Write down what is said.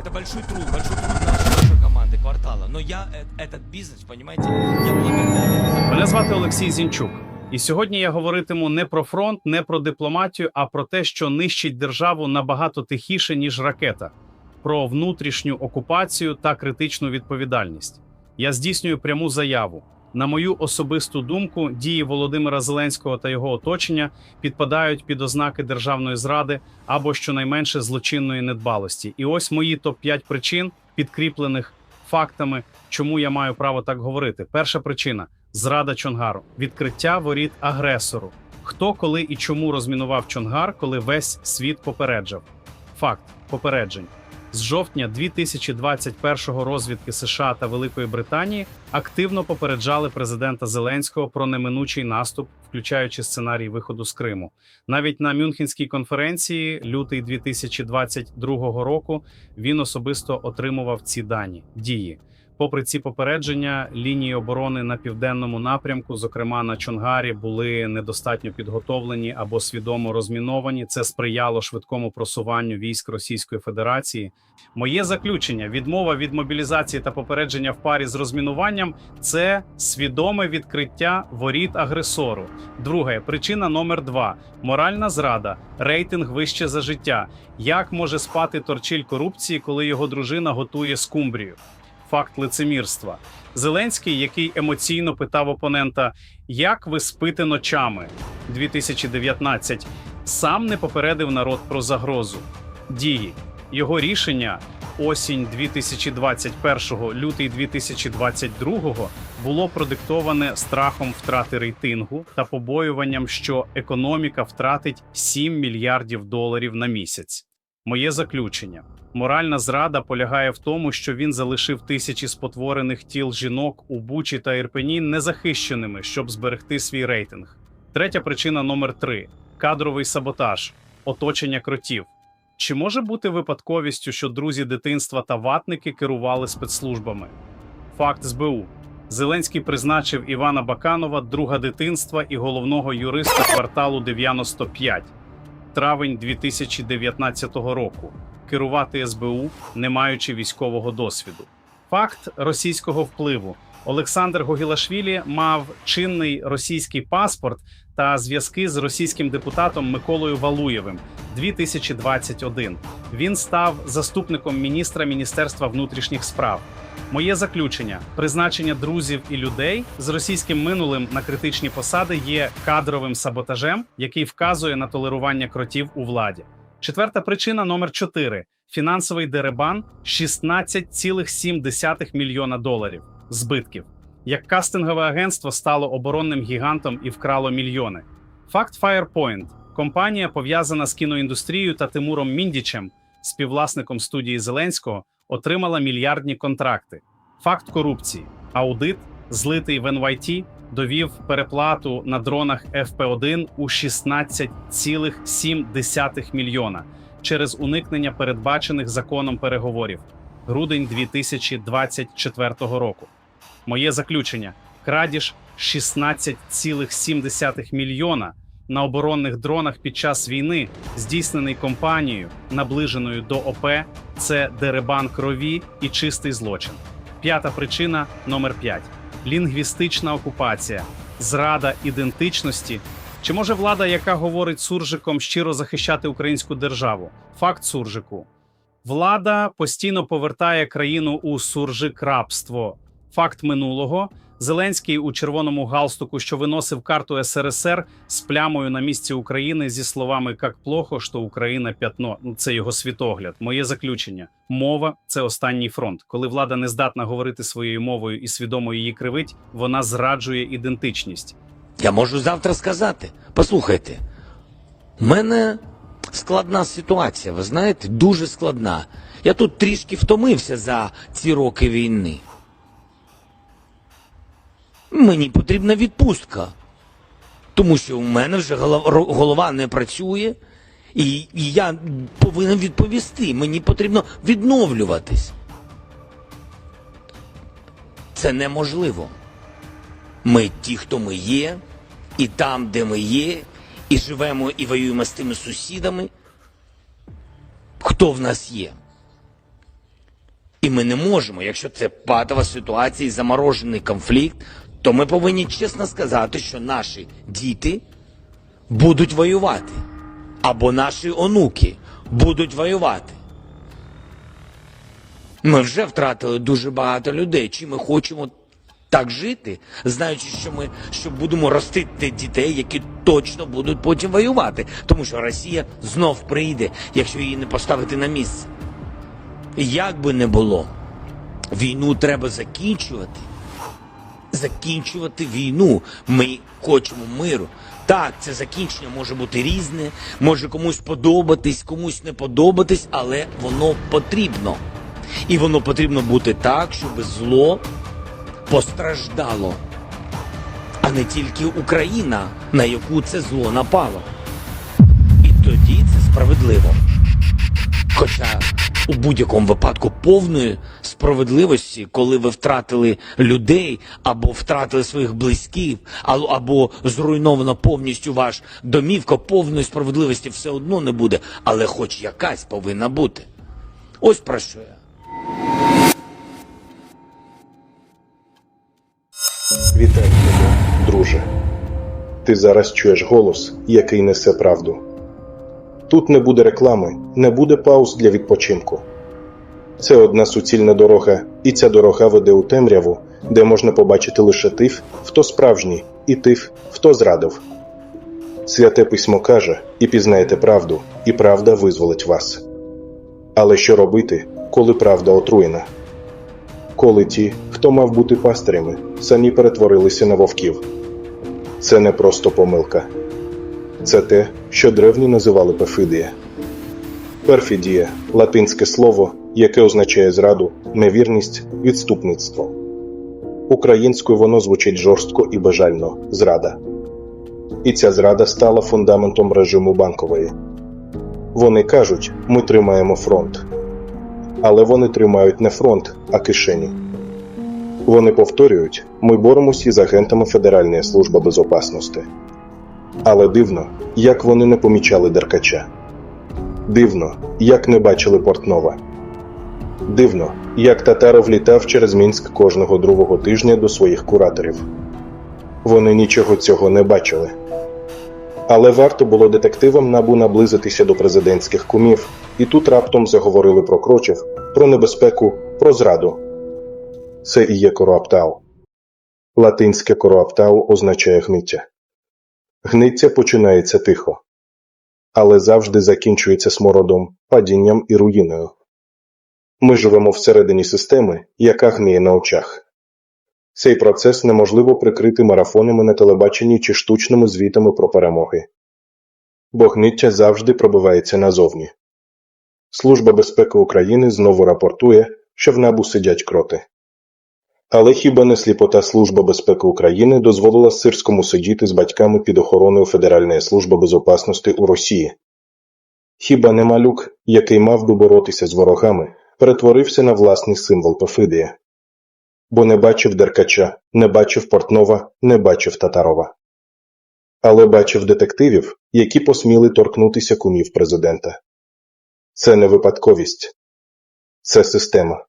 Это большой труд, большой труд нашей, нашей команды, квартала. Но я э, этот бизнес, понимаете, я благодарен. Мене звати Олексій Зінчук, і сьогодні я говоритиму не про фронт, не про дипломатію, а про те, що нищить державу набагато тихіше ніж ракета, про внутрішню окупацію та критичну відповідальність. Я здійснюю пряму заяву. На мою особисту думку, дії Володимира Зеленського та його оточення підпадають під ознаки державної зради або щонайменше злочинної недбалості. І ось мої топ 5 причин, підкріплених фактами, чому я маю право так говорити. Перша причина зрада Чонгару, відкриття воріт агресору. Хто, коли і чому розмінував Чонгар, коли весь світ попереджав? Факт попереджень. З жовтня 2021 розвідки США та Великої Британії активно попереджали президента Зеленського про неминучий наступ, включаючи сценарій виходу з Криму. Навіть на Мюнхенській конференції, лютий 2022 року, він особисто отримував ці дані дії. Попри ці попередження, лінії оборони на південному напрямку, зокрема на Чонгарі, були недостатньо підготовлені або свідомо розміновані. Це сприяло швидкому просуванню військ Російської Федерації. Моє заключення: відмова від мобілізації та попередження в парі з розмінуванням це свідоме відкриття воріт агресору. Друге, причина номер два: моральна зрада, рейтинг вище за життя. Як може спати торчіль корупції, коли його дружина готує скумбрію? Факт лицемірства. Зеленський, який емоційно питав опонента, як ви спите ночами 2019, сам не попередив народ про загрозу. Дії його рішення осінь 2021, лютий 2022 було продиктоване страхом втрати рейтингу та побоюванням, що економіка втратить 7 мільярдів доларів на місяць. Моє заключення. Моральна зрада полягає в тому, що він залишив тисячі спотворених тіл жінок у Бучі та Ірпені незахищеними, щоб зберегти свій рейтинг. Третя причина номер три кадровий саботаж, оточення кротів. Чи може бути випадковістю, що друзі дитинства та ватники керували спецслужбами? Факт СБУ. Зеленський призначив Івана Баканова, друга дитинства і головного юриста кварталу 95 травень 2019 року керувати СБУ, не маючи військового досвіду. Факт російського впливу. Олександр Гогілашвілі мав чинний російський паспорт та зв'язки з російським депутатом Миколою Валуєвим 2021. Він став заступником міністра Міністерства внутрішніх справ. Моє заключення: призначення друзів і людей з російським минулим на критичні посади є кадровим саботажем, який вказує на толерування кротів у владі. Четверта причина номер 4. фінансовий деребан 16,7 мільйона доларів збитків. Як кастингове агентство стало оборонним гігантом і вкрало мільйони. Факт Firepoint – компанія, пов'язана з кіноіндустрією та Тимуром Міндічем, співвласником студії Зеленського, отримала мільярдні контракти. Факт корупції. Аудит, злитий в NYT, довів переплату на дронах FP1 у 16,7 мільйона через уникнення передбачених законом переговорів. Грудень 2024 року. Моє заключення: крадіж 16,7 мільйона на оборонних дронах під час війни, здійснений компанією, наближеною до ОП, це деребан крові і чистий злочин. П'ята причина номер 5. лінгвістична окупація, зрада ідентичності. Чи може влада, яка говорить суржиком, щиро захищати українську державу? Факт суржику. Влада постійно повертає країну у суржик рабство. Факт минулого. Зеленський у червоному галстуку, що виносив карту СРСР з плямою на місці України зі словами «Как плохо, що Україна п'ятно. Ну, це його світогляд. Моє заключення: мова це останній фронт. Коли влада не здатна говорити своєю мовою і свідомо її кривить, вона зраджує ідентичність. Я можу завтра сказати. Послухайте, у мене складна ситуація, ви знаєте, дуже складна. Я тут трішки втомився за ці роки війни. Мені потрібна відпустка. Тому що у мене вже голова, не працює, і я повинен відповісти. Мені потрібно відновлюватись. Це неможливо. Ми ті, хто ми є, і там, де ми є, і живемо і воюємо з тими сусідами, хто в нас є. І ми не можемо, якщо це патова ситуація і заморожений конфлікт, то ми повинні чесно сказати, що наші діти будуть воювати. Або наші онуки будуть воювати. Ми вже втратили дуже багато людей. Чи ми хочемо так жити, знаючи, що ми що будемо ростити дітей, які точно будуть потім воювати, тому що Росія знов прийде, якщо її не поставити на місце. Як би не було, війну треба закінчувати. Закінчувати війну. Ми хочемо миру. Так, це закінчення може бути різне, може комусь подобатись, комусь не подобатись, але воно потрібно. І воно потрібно бути так, щоб зло постраждало, а не тільки Україна, на яку це зло напало. І тоді це справедливо. Хоча у будь-якому випадку повної справедливості, коли ви втратили людей або втратили своїх близьких, або зруйновано повністю ваш домівка, повної справедливості все одно не буде, але хоч якась повинна бути. Ось про що я. Вітаю друже. Ти зараз чуєш голос, який несе правду. Тут не буде реклами, не буде пауз для відпочинку. Це одна суцільна дорога, і ця дорога веде у темряву, де можна побачити лише тих, хто справжній, і тих, хто зрадив. Святе письмо каже: і пізнаєте правду, і правда визволить вас. Але що робити, коли правда отруєна? коли ті, хто мав бути пастирями, самі перетворилися на вовків. Це не просто помилка. Це те, що древні називали перфідія. Перфідія латинське слово, яке означає зраду, невірність, відступництво. Українською воно звучить жорстко і бажально зрада. І ця зрада стала фундаментом режиму банкової. Вони кажуть, ми тримаємо фронт але вони тримають не фронт, а кишені. Вони повторюють: ми боремося із агентами Федеральної служби безопасності. Але дивно, як вони не помічали Деркача. Дивно, як не бачили Портнова. Дивно, як Татаров літав через Мінськ кожного другого тижня до своїх кураторів. Вони нічого цього не бачили. Але варто було детективам набу наблизитися до президентських кумів, і тут раптом заговорили про крочів, про небезпеку, про зраду. Це і є короаптау. Латинське короаптау означає гниття. Гниття починається тихо, але завжди закінчується смородом, падінням і руїною. Ми живемо всередині системи, яка гниє на очах. Цей процес неможливо прикрити марафонами на телебаченні чи штучними звітами про перемоги. Бо гниття завжди пробивається назовні. Служба безпеки України знову рапортує, що в набу сидять кроти. Але хіба не сліпота Служба безпеки України дозволила Сирському сидіти з батьками під охороною Федеральної служби безопасності у Росії? Хіба не малюк, який мав би боротися з ворогами, перетворився на власний символ Пефидія? Бо не бачив Деркача, не бачив Портнова, не бачив Татарова. Але бачив детективів, які посміли торкнутися кумів президента. Це не випадковість. Це система.